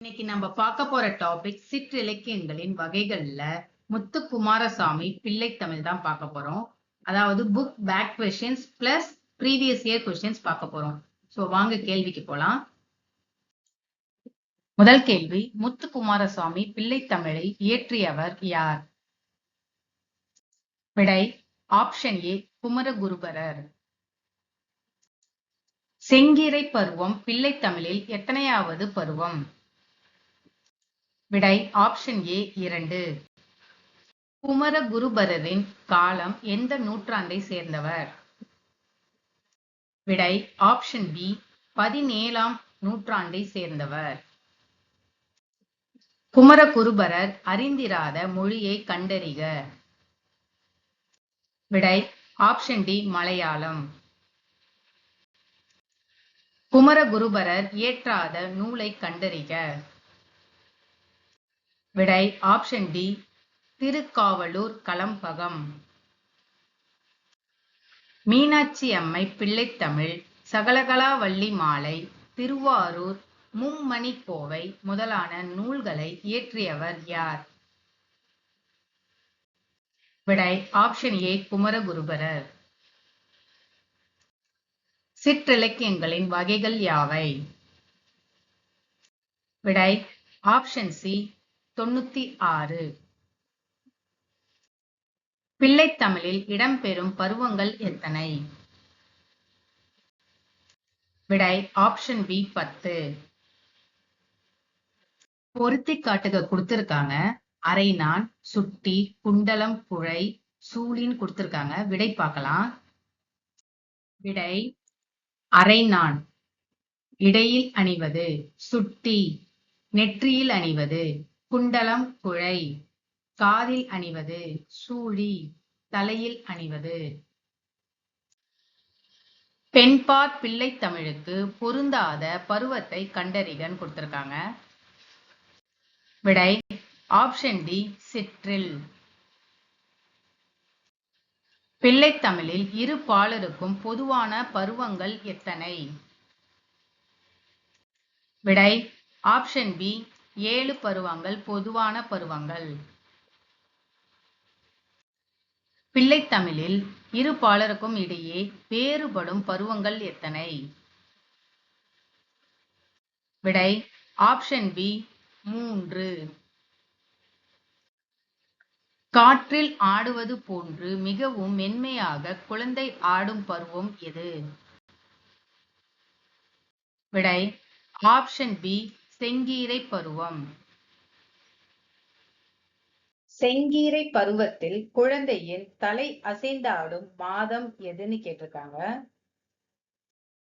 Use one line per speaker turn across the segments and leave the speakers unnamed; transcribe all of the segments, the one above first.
இன்னைக்கு நம்ம பார்க்க போற டாபிக் சிற்றிலக்கியங்களின் வகைகள்ல முத்து குமாரசாமி பிள்ளை தமிழ் தான் பார்க்க போறோம். அதாவது book back questions plus previous year questions பார்க்க போறோம். சோ வாங்க கேள்விக்கு போலாம். முதல் கேள்வி முத்து குமாரசாமி பிள்ளை தமிழை இயற்றியவர் யார்? விடை ஆப்ஷன் ஏ குமரகுருபரர். செங்கீரை பருவம் பிள்ளை தமிழில் எத்தனையாவது பருவம்? விடை ஆப்ஷன் ஏ இரண்டு. குமரகுருபரரின் காலம் எந்த நூற்றாண்டை சேர்ந்தவர்? விடை ஆப்ஷன் பி பதினேழாம் நூற்றாண்டை சேர்ந்தவர். குமரகுருபரர் அறிந்திராத மொழியை கண்டறிக. விடை ஆப்ஷன் டி மலையாளம். குமரகுருபரர் இயற்றாத நூலை கண்டறிக. விடை ஆப்ஷன் டி திருக்காவலூர் கலம்பகம். மீனாட்சி அம்மை பிள்ளைத்தமிழ் சகலகலாவள்ளி மாலை திருவாரூர் மும்மணி கோவை முதலான நூல்களை இயற்றியவர் யார்? விடை ஆப்ஷன் ஏ குமரகுருபரர். சிற்றிலக்கியங்களின் வகைகள் யாவை? விடை ஆப்ஷன் சி தொண்ணூத்தி ஆறு. பிள்ளைத்தமிழில் இடம்பெறும் பருவங்கள் எத்தனை? விடை ஆப்ஷன் பி பத்து. பொருத்தி காட்டுக கொடுத்திருக்காங்க. அரைநான் சுட்டி குண்டலம் புழை சூழின்னு கொடுத்திருக்காங்க. விடை பார்க்கலாம். விடை அரைநான் இடையில் அணிவது சுட்டி நெற்றியில் அணிவது. குண்டலம் குழை. காதில் அணிவது சூழி தலையில் அணிவது. பெண்பார் பிள்ளை தமிழுக்கு பொருந்தாத பருவத்தை கண்டறிகன்னு கொடுத்திருக்காங்க. விடை ஆப்ஷன் டி சிற்றில். பிள்ளைத்தமிழில் இரு பாலருக்கும் பொதுவான பருவங்கள் எத்தனை? விடை ஆப்ஷன் பி ஏழு பருவங்கள் பொதுவான பருவங்கள். பிள்ளைத்தமிழில் இரு பாலருக்கும் இடையே வேறுபடும் பருவங்கள் எத்தனை? விடை ஆப்ஷன் பி மூன்று. காற்றில் ஆடுவது போன்று மிகவும் மென்மையாக குழந்தை ஆடும் பருவம் எது? விடை ஆப்ஷன் பி செங்கீரை பருவம். செங்கீரை பருவத்தில் குழந்தையின் தலை அசைந்தாடும் மாதம் எதுன்னு கேட்டிருக்காங்க?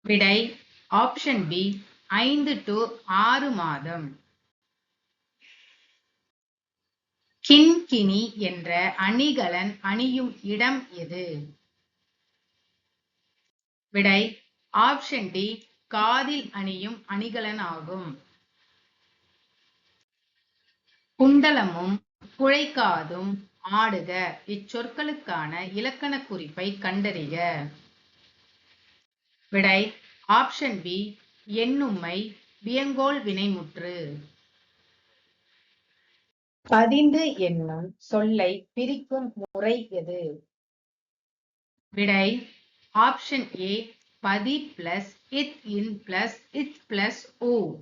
விடை ஆப்ஷன் பி ஐந்து டு ஆறு மாதம். கிண்கிணி என்ற அணிகலன் அணியும் இடம் எது? விடை ஆப்ஷன் டி காதில் அணியும் அணிகலன் ஆகும். குண்டலமும் குழைக்காதும் ஆடுக இச்சொற்களுக்கான இலக்கண குறிப்பை கண்டறிக. விடை ஆப்ஷன் பி எண்ணும்மை வியங்கோல் வினைமுற்று. பதிந்து என்னும் சொல்லை பிரிக்கும் முறை எது? விடை ஆப்ஷன் ஏ பதி பிளஸ் இத் இன் பிளஸ் இத் பிளஸ் ஓ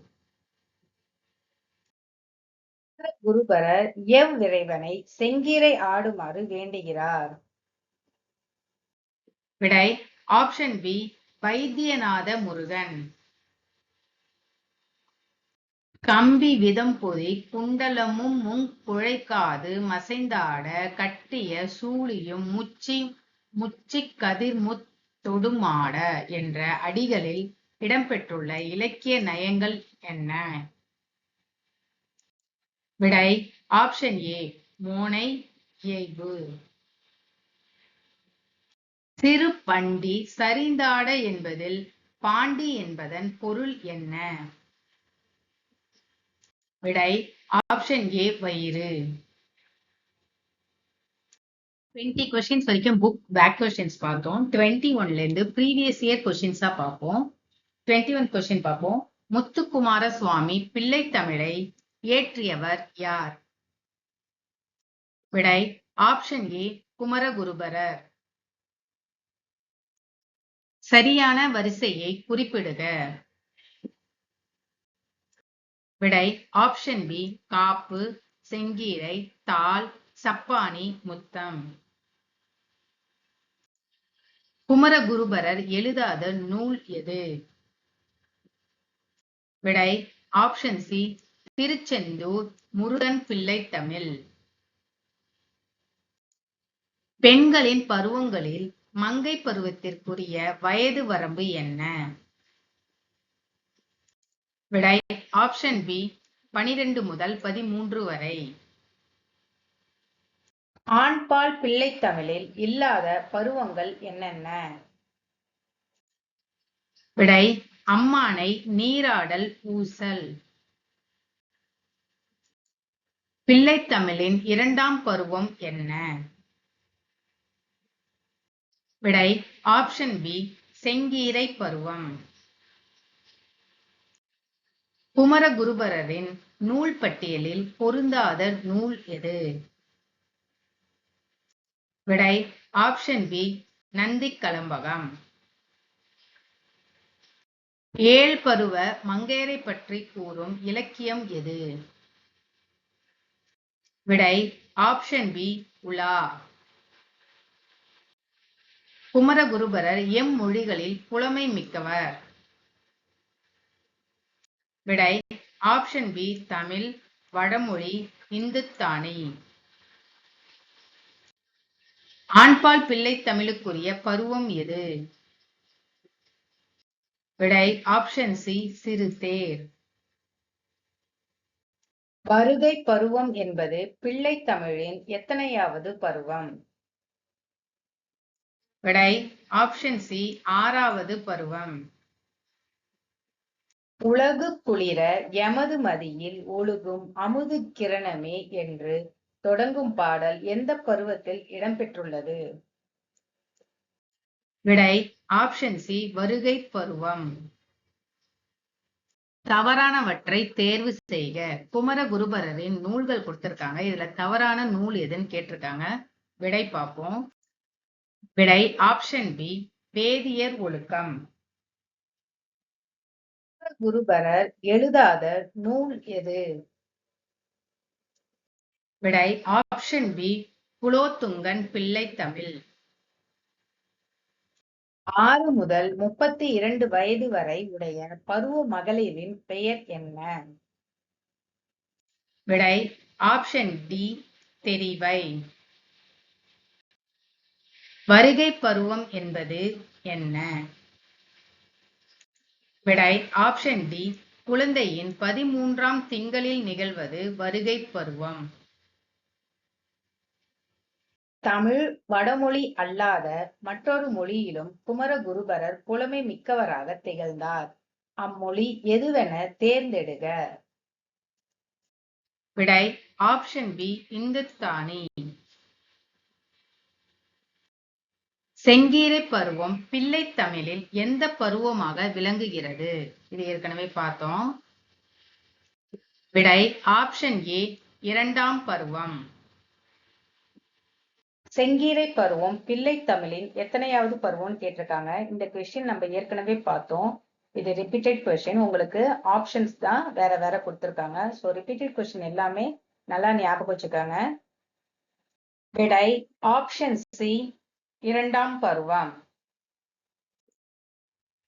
குருபரர் எவ் இறைவனை செங்கீரை ஆடுமாறு வேண்டுகிறார்? விடை ஆப்ஷன் பி வைத்தியநாத முருகன். கம்பி விதம் பொறி குண்டலமும் முன் குழைக்காது மசைந்தாட கட்டிய சூழியும் முச்சி முச்சி கதிர்முத் தொடுமாட என்ற அடிகளில் இடம்பெற்றுள்ள இலக்கிய நயங்கள் என்ன? விடை ஆப்ஷன் ஏ மோனை இயைபு. சிறு பண்டி சரிந்தாட என்பதில் பாண்டி என்பதன் பொருள் என்ன? விடை ஆப்ஷன் ஏ வயிறு. டுவெண்ட்டி கொஸ்டின்ஸ் வரைக்கும் புக் பேக் கொஸ்டின்ஸ் பார்த்தோம். டுவெண்ட்டி ஒன்ல இருந்து ப்ரீவியஸ் இயர் கொஸ்டின்ஸா பார்ப்போம். டுவெண்ட்டி ஒன் கொஸ்டின் பார்ப்போம். முத்துக்குமார சுவாமி பிள்ளை தமிழை இயற்றியவர் யார்? விடை ஆப்ஷன் ஏ குமரகுருபரர். சரியான வரிசையை குறிப்பிடுக. விடை ஆப்ஷன் பி காப்பு செங்கீரை தாள் சப்பானி முத்தம். குமரகுருபரர் எழுதாத நூல் எது? விடை ஆப்ஷன் சி திருச்செந்தூர் முருகன் பிள்ளை தமிழ். பெண்களின் பருவங்களில் மங்கை பருவத்திற்குரிய வயது வரம்பு என்ன? விடை ஆப்ஷன் பி பனிரெண்டு முதல் பதிமூன்று வரை. ஆண்பால் பிள்ளை தமிழில் இல்லாத பருவங்கள் என்னென்ன? விடை அம்மானை நீராடல் ஊசல். பிள்ளைத்தமிழின் இரண்டாம் பருவம் என்ன? விடை ஆப்ஷன் பி செங்கீரை பருவம். குமரகுருபரரின் நூல் பட்டியலில் பொருந்தாத நூல் எது? விடை ஆப்ஷன் பி நந்தி கலம்பகம் ஏழ் பருவ மங்கையரை பற்றி கூறும் இலக்கியம் எது? விடை ஆப்ஷன் பி உலா. குமரகுருபரர் எம் மொழிகளில் புலமை மிக்கவர். விடை ஆப்ஷன் பி தமிழ் வடமொழி இந்துத்தானி. ஆண்பால் பிள்ளை தமிழுக்குரிய பருவம் எது? விடை ஆப்ஷன் சி சிறு தேர் வருகை பருவம் என்பது பிள்ளை தமிழின் எத்தனையாவது பருவம்? விடை ஆப்ஷன் சி ஆறாவது பருவம். உலகு குளிர எமது மதியில் ஒழுகும் அமுது கிரணமே என்று தொடங்கும் பாடல் எந்த பருவத்தில் இடம்பெற்றுள்ளது? விடை ஆப்ஷன் சி வருகை பருவம். தவறானவற்றை தேர்வு செய்க. குமரகுருபரரின் நூல்கள் கொடுத்திருக்காங்க. இதுல தவறான நூல் எதுன்னு கேட்டிருக்காங்க. விடை பார்ப்போம். விடை ஆப்ஷன் பி வேதியர் ஒழுக்கம். குருபரர் எழுதாத நூல் எது? விடை ஆப்ஷன் பி குலோத்துங்கன் பிள்ளை தமிழ். ஆறு முதல் முப்பத்தி இரண்டு வயது வரை உடைய பருவ மகளிரின் பெயர் என்ன? விடை ஆப்ஷன் டி தெரிவை. வருகை பருவம் என்பது என்ன? விடை ஆப்ஷன் டி குழந்தையின் பதிமூன்றாம் திங்களில் நிகழ்வது வருகை பருவம். தமிழ் வடமொழி அல்லாத மற்றொரு மொழியிலும் குமரகுருபரர் புலமை மிக்கவராக திகழ்ந்தார். அம்மொழி எதுவென தேர்ந்தெடுக. விடை ஆப்ஷன் பி இந்துஸ்தானி. செங்கீரை பருவம் பிள்ளை தமிழில் எந்த பருவமாக விளங்குகிறது? இது ஏற்கனவே பார்த்தோம். விடை ஆப்ஷன் ஏ இரண்டாம் பருவம். செங்கீரை பருவம் பிள்ளை தமிழின் எத்தனையாவது பருவம்னு கேட்டிருக்காங்க. இந்த கொஸ்டின் நம்ம ஏற்கனவே பார்த்தோம். இது ரிப்பீட்டட் கொஸ்டின் உங்களுக்கு ஆப்ஷன்ஸ் தான் வேற வேற கொடுத்துருக்காங்க. ஸோ ரிப்பீட்டட் கொஸ்டின் எல்லாமே நல்லா ஞாபகம் வச்சுக்காங்க. விடை ஆப்ஷன் சி இரண்டாம் பருவம்?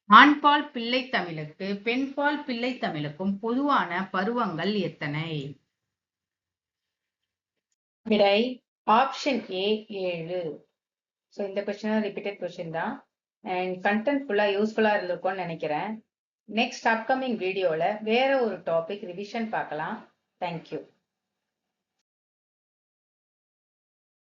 ஆண்பால் பிள்ளை தமிழுக்கு பெண்பால் பிள்ளை தமிழுக்கும் பொதுவான பருவங்கள் எத்தனை? விடை ஆப்ஷன் ஏ ஏழு. ஸோ இந்த கொஸ்டின் ரிப்பீட்டட் கொஸ்டின் தான். அண்ட் கண்டென்ட் ஃபுல்லாக யூஸ்ஃபுல்லாக இருந்திருக்கும்னு நினைக்கிறேன். நெக்ஸ்ட் அப்கமிங் வீடியோவில் வேற ஒரு டாபிக் ரிவிஷன் பார்க்கலாம். தேங்க்யூ